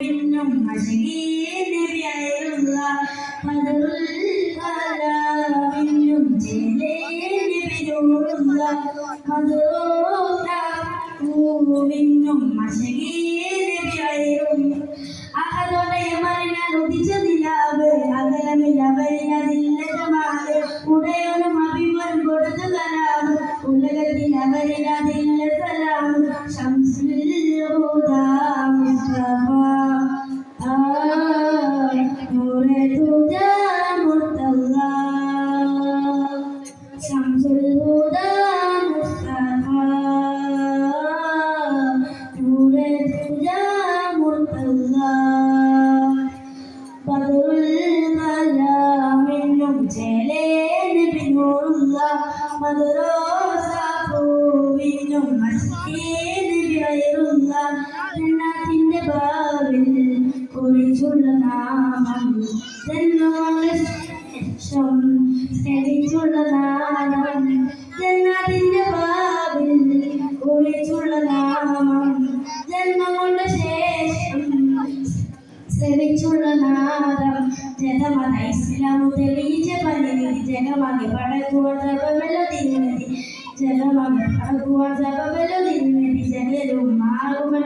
പിന്നും നബിയായുള്ള മദറുൽ കലാമിന്നും ജലീലിനുള്ള മധുരോന്നും നബിയായും അകതോടെ മറിഞ്ഞാൽ ഉദിച്ചതിലാവ് അകലമില്ല വരിഞ്ഞതില്ല ജമാൽ ഉടയോനും അഭിമാനം കൊടുത്തു തരാം ഉലകത്തിൽ അവരിലതില്ല സലാം ശംസുൽ പൂവിനും നബിയുള്ള ജന്നാത്തിന്റെ ബാവിൽ കുറിച്ചുള്ള നാമം. ജന്മങ്ങളുടെ ശേഷം സ്നേഹിച്ചുള്ള നാമം. ജന്നാത്തിന്റെ ബാവിൽ കുറിച്ചുള്ള നാമം. ജന്മങ്ങളുടെ ശേഷം സെവിച്ചുള്ള നാദം ജനമത ഇസ്ലാമു തെളിയിച്ച പനിനിധി ജനമാകെ പടക്കുവാൻ സഭമല്ലോ തിരുനതി ജനമാകെ പടക്കുവാൻ സഭമല്ലോ തിരുനതി ജനലും മാറുമൽ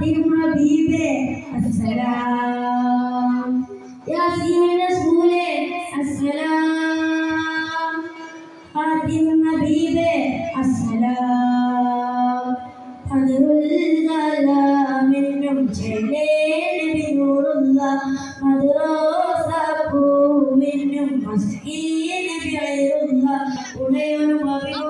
ഹബീബേ അസ്സലാം. യാസീൻ റസൂലേ അസ്സലാം. ആദിം ഹബീബേ അസ്സലാം. ഹദറുൽ കലാമിനും ജലേ നബി നൂറുള്ള മദ്റോസ പൂവിനും മസ്കീൻ നബി ഗൈറുള്ള ഉടയോനും അഭിനോടും